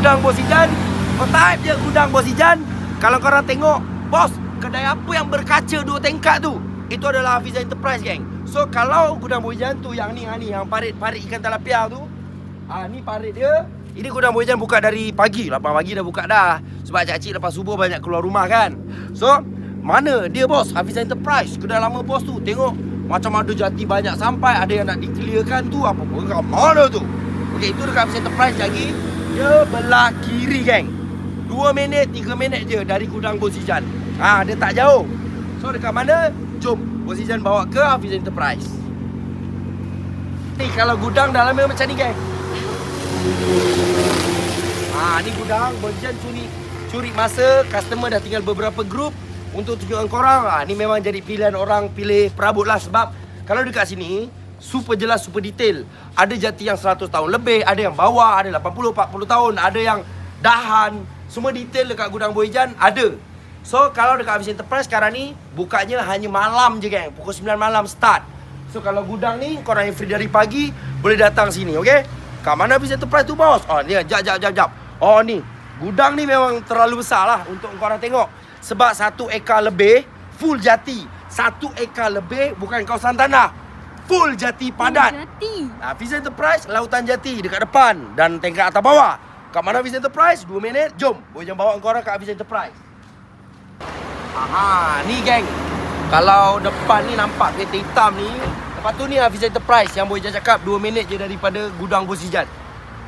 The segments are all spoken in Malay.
gudang Bos Ijan. Kau type gudang Bos Ijan. Kalau korang tengok Bos Kedai apa yang berkaca dua tingkat tu? Itu adalah Hafiza Enterprise geng. So kalau gudang Bos Ijan tu Yang ni yang ni Yang parit-parit ikan talapia tu Ah ni parit dia. Ini gudang Bos Ijan buka dari pagi. 8 pagi dah buka dah. Sebab cik-cik lepas subuh banyak keluar rumah kan? So Mana dia bos? Hafiza Enterprise. Kedai lama bos tu. Tengok Macam ada jati banyak sampai Ada yang nak diclearkan tu. Apa pun mana tu? Okey itu dekat Hafiza Enterprise lagi Dia belah kiri geng. 2 minit 3 minit je Dari gudang Bos Ijan. Ha dia tak jauh. So dekat mana? Jom Bos Ijan bawa ke Hafiza Enterprise. Ni kalau gudang dalamnya macam ni geng. Ha ni gudang Berjan curi curi masa customer dah tinggal beberapa grup untuk tunjukkan korang. Ha ni memang jadi pilihan orang pilih perabot lah sebab kalau dekat sini super jelas super detail. Ada jati yang 100 tahun lebih, ada yang bawah, ada 80 40 tahun, ada yang dahan. Semua detail dekat gudang Boyjan ada. So kalau dekat Hafiz Enterprise sekarang ni bukanya hanya malam je geng. Pukul 9 malam start. So kalau gudang ni korang yang free dari pagi boleh datang sini, okey? Kat mana Hafiz Enterprise tu bos? Oh ni jap jap jap jap. Oh ni Gudang ni memang terlalu besar lah untuk korang tengok. Sebab satu ekar lebih, full jati. Satu ekar lebih, bukan kawasan tanah. Full jati padat. Jati. Nah, Visa Enterprise, lautan jati dekat depan dan tingkat atas bawah. Kat mana Visa Enterprise? 2 minit, jom. Boleh jom bawa korang kat Visa Enterprise. Aha, ni geng. Kalau depan ni nampak kereta hitam ni, lepas tu ni Hafiz Enterprise yang boleh cakap 2 minit je daripada gudang Bosijan.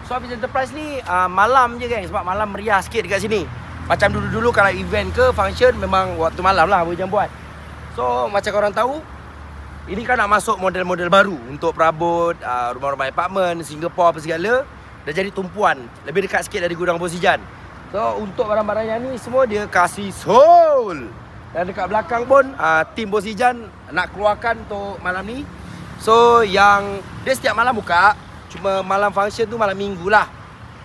So Hafiz Enterprise ni uh, malam je geng sebab malam meriah sikit dekat sini. Macam dulu-dulu kalau event ke function memang waktu malam lah boleh jam buat. So macam korang tahu, ini kan nak masuk model-model baru untuk perabot uh, rumah-rumah apartment, Singapore apa segala. Dah jadi tumpuan. Lebih dekat sikit dari gudang Bosijan. So untuk barang-barang yang ni semua dia kasih soul. Dan dekat belakang pun uh, tim Bosijan nak keluarkan untuk malam ni. So yang dia setiap malam buka. Cuma malam function tu malam minggu lah.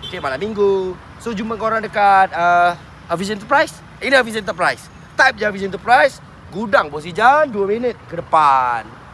Okay malam minggu. So jumpa korang dekat uh, Hafiz Enterprise. Ini Hafiz Enterprise. Type je Hafiz Enterprise. Gudang Bosijan 2 minit ke depan.